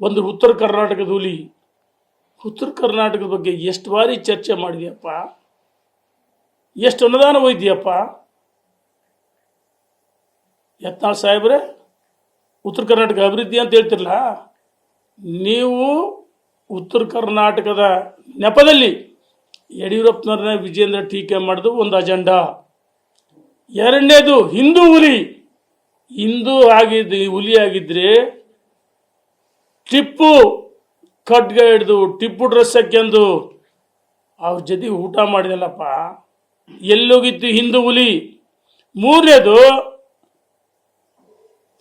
ಒಂದು ಉತ್ತರ ಕರ್ನಾಟಕದ ಹುಲಿ. ಉತ್ತರ ಕರ್ನಾಟಕದ ಬಗ್ಗೆ ಎಷ್ಟು ಬಾರಿ ಚರ್ಚೆ ಮಾಡಿದೆಯಪ್ಪ? ಎಷ್ಟು ಅನುದಾನ ಒಯ್ದಿಯಪ್ಪ? ಯತ್ನಾಳ್ ಸಾಹೇಬ್ರೆ, ಉತ್ತರ ಕರ್ನಾಟಕ ಅಭಿವೃದ್ಧಿ ಅಂತ ಹೇಳ್ತಿರಲ್ಲ ನೀವು ಉತ್ತರ ಕರ್ನಾಟಕದ ನೆಪದಲ್ಲಿ ಯಡಿಯೂರಪ್ಪನವ್ರನ್ನ ವಿಜೇಂದ್ರ ಟೀಕೆ ಮಾಡಿದು ಒಂದು ಅಜೆಂಡಾ. ಎರಡನೇದು ಹಿಂದೂ ಹುಲಿ. ಹಿಂದೂ ಆಗಿದ್ದು ಹುಲಿ ಆಗಿದ್ರೆ ಟಿಪ್ಪು ಖಡ್ಗ ಹಿಡ್ದು, ಟಿಪ್ಪು ಡ್ರೆಸ್ ಹಾಕ್ಯಂದು ಅವ್ರ ಜೊತೆ ಊಟ ಮಾಡಿದಲ್ಲಪ್ಪ. ಎಲ್ಲೋಗಿತ್ತು ಹಿಂದೂ ಹುಲಿ. ಮೂರನೇದು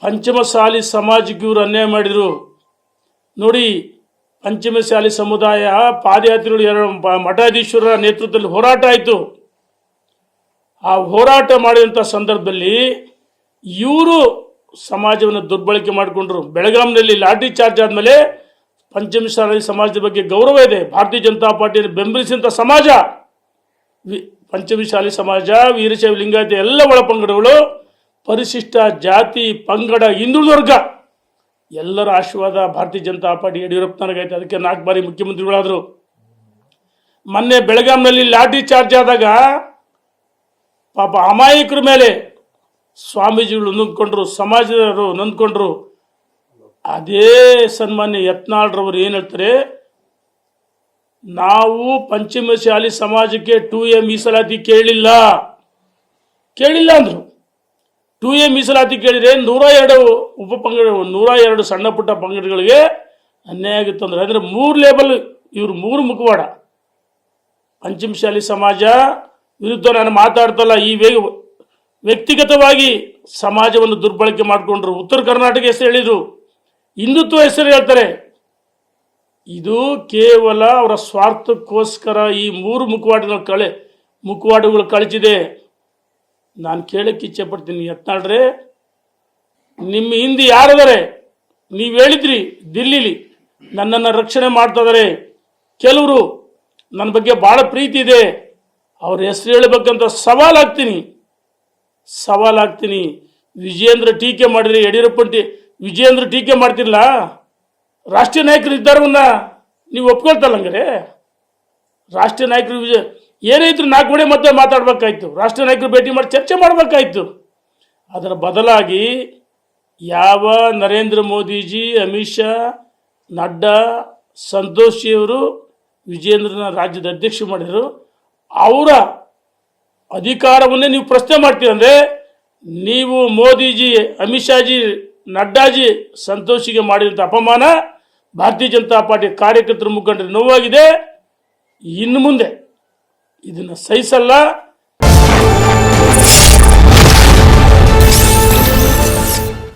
ಪಂಚಮಸಾಲಿ ಸಮಾಜಕ್ಕೆ ಇವರು ಅನ್ಯಾಯ ಮಾಡಿದರು. ನೋಡಿ, ಪಂಚಮಸಾಲಿ ಸಮುದಾಯ, ಪಾದಯಾತ್ರಿಗಳು ಎರಡು ಮಠಾಧೀಶ್ವರರ ನೇತೃತ್ವದಲ್ಲಿ ಹೋರಾಟ ಆಯಿತು. ಆ ಹೋರಾಟ ಮಾಡಿದಂಥ ಸಂದರ್ಭದಲ್ಲಿ ಇವರು ಸಮಾಜವನ್ನು ದುರ್ಬಳಕೆ ಮಾಡಿಕೊಂಡ್ರು. ಬೆಳಗಾಂನಲ್ಲಿ ಲಾಠಿ ಚಾರ್ಜ್ ಆದಮೇಲೆ ಪಂಚಮಸಾಲಿ ಸಮಾಜದ ಬಗ್ಗೆ ಗೌರವ ಇದೆ. ಭಾರತೀಯ ಜನತಾ ಪಾರ್ಟಿಯನ್ನು ಬೆಂಬಲಿಸಿದಂಥ ಸಮಾಜ, ವಿ- ಸಮಾಜ, ವೀರಶೈವ ಲಿಂಗಾಯತ ಎಲ್ಲ ಒಳಪಂಗಡಗಳು, ಪರಿಶಿಷ್ಟ ಜಾತಿ, ಪಂಗಡ ಹಿಂದುಳಿದ ವರ್ಗ ಎಲ್ಲರ ಆಶೀರ್ವಾದ ಭಾರತೀಯ ಜನತಾ ಪಾರ್ಟಿ ಯಡಿಯೂರಪ್ಪನವರಿಗೈತೆ ಅದಕ್ಕೆ ನಾಲ್ಕು ಬಾರಿ ಮುಖ್ಯಮಂತ್ರಿಗಳಾದರು. ಮೊನ್ನೆ ಬೆಳಗಾಂನಲ್ಲಿ ಲಾಠಿ ಚಾರ್ಜ್ ಆದಾಗ ಪಾಪ ಅಮಾಯಕರ ಮೇಲೆ ಸ್ವಾಮೀಜಿಗಳು ನೊಂದ್ಕೊಂಡ್ರು, ಸಮಾಜದವರು ನೊಂದ್ಕೊಂಡ್ರು, ಅದೇ ಸನ್ಮಾನ್ಯ ಯತ್ನಾಳ್ರವರು ಏನು ಹೇಳ್ತಾರೆ? ನಾವು ಪಂಚಮಶಾಲಿ ಸಮಾಜಕ್ಕೆ ಟು ಎ ಮೀಸಲಾತಿ ಕೇಳಿಲ್ಲ. ಕೇಳಿಲ್ಲ ಅಂದ್ರು. ಟು ಎ ಮೀಸಲಾತಿ ಕೇಳಿದ್ರೆ ನೂರ ಎರಡು ಉಪ ಪಂಗಡ ನೂರ ಎರಡು ಸಣ್ಣ ಪುಟ್ಟ ಪಂಗಡಗಳಿಗೆ ಅನ್ಯಾಯ ಆಗಿತ್ತು ಅಂದ್ರೆ ಅಂದ್ರೆ ಮೂರು ಲೇಬಲ್ ಇವರು ಮೂರು ಮುಖವಾಡ. ಪಂಚಮಶಾಲಿ ಸಮಾಜ ವಿರುದ್ಧ ನಾನು ಮಾತಾಡ್ತಲ್ಲ, ಈ ವೇಗ ವ್ಯಕ್ತಿಗತವಾಗಿ ಸಮಾಜವನ್ನು ದುರ್ಬಳಕೆ ಮಾಡಿಕೊಂಡ್ರು. ಉತ್ತರ ಕರ್ನಾಟಕ ಹೆಸರು ಹೇಳಿದರು. ಹಿಂದುತ್ವ ಹೆಸರು ಹೇಳ್ತಾರೆ. ಇದು ಕೇವಲ ಅವರ ಸ್ವಾರ್ಥಕ್ಕೋಸ್ಕರ ಈ ಮೂರು ಮುಖವಾಡಗಳ ಕಳೆ, ಮುಖವಾಡಗಳು ಕಳಚಿದೆ. ನಾನು ಕೇಳಕ್ಕೆ ಇಚ್ಛೆ ಪಡ್ತೀನಿ. ಯತ್ನಾಳ್ರೆ, ನಿಮ್ಮ ಹಿಂದೆ ಯಾರಿದ್ದಾರೆ? ನೀವು ಹೇಳಿದ್ರಿ, ದಿಲ್ಲಿಲಿ. ನನ್ನನ್ನು ರಕ್ಷಣೆ ಮಾಡ್ತಾ ಇದಾರೆ. ಕೆಲವರು ನನ್ನ ಬಗ್ಗೆ ಭಾಳ ಪ್ರೀತಿ ಇದೆ. ಅವ್ರ ಹೆಸರು ಹೇಳಬೇಕಂತ ಸವಾಲಾಗ್ತೀನಿ. ಸವಾಲಾಗ್ತೀನಿ. ವಿಜಯೇಂದ್ರ ಟೀಕೆ ಮಾಡಿದ್ರೆ ಯಡಿಯೂರಪ್ಪ ವಿಜೇಂದ್ರ ಟೀಕೆ ಮಾಡ್ತಿಲ್ಲ ರಾಷ್ಟ್ರೀಯ ನಾಯಕರು ನಿರ್ಧಾರವನ್ನ ನೀವು ಒಪ್ಕೊಳ್ತಲ್ಲ ಹಂಗಾರೆ? ರಾಷ್ಟ್ರೀಯ ನಾಯಕರು ವಿಜಯ ಏನೇ ಇದ್ರು ನಾಲ್ಕು ಗೋಡೆ ಮತ್ತೆ ಮಾತಾಡ್ಬೇಕಾಯ್ತು. ರಾಷ್ಟ್ರೀಯ ನಾಯಕರು ಭೇಟಿ ಮಾಡಿ ಚರ್ಚೆ ಮಾಡಬೇಕಾಯ್ತು. ಅದರ ಬದಲಾಗಿ ಯಾವ ನರೇಂದ್ರ ಮೋದಿಜಿ, ಅಮಿತ್ ಶಾ, ನಡ್ಡಾ, ಸಂತೋಷಿಯವರು ವಿಜೇಂದ್ರನ ರಾಜ್ಯದ ಅಧ್ಯಕ್ಷ ಮಾಡಿದರು. ಅವರ ಅಧಿಕಾರವನ್ನೇ ನೀವು ಪ್ರಶ್ನೆ ಮಾಡ್ತೀರಂದ್ರೆ ನೀವು ಮೋದಿಜಿ, ಅಮಿತ್ ಶಾಜಿ ನಡ್ಡಾಜಿ ಸಂತೋಷಿಗೆ ಮಾಡಿದಂಥ ಅಪಮಾನ ಭಾರತೀಯ ಜನತಾ ಪಾರ್ಟಿ ಕಾರ್ಯಕರ್ತರ ಮುಖಂಡರು ನೋವಾಗಿದೆ. ಇನ್ನು ಮುಂದೆ ಇದನ್ನು ಸಹಿಸಲ್ಲ.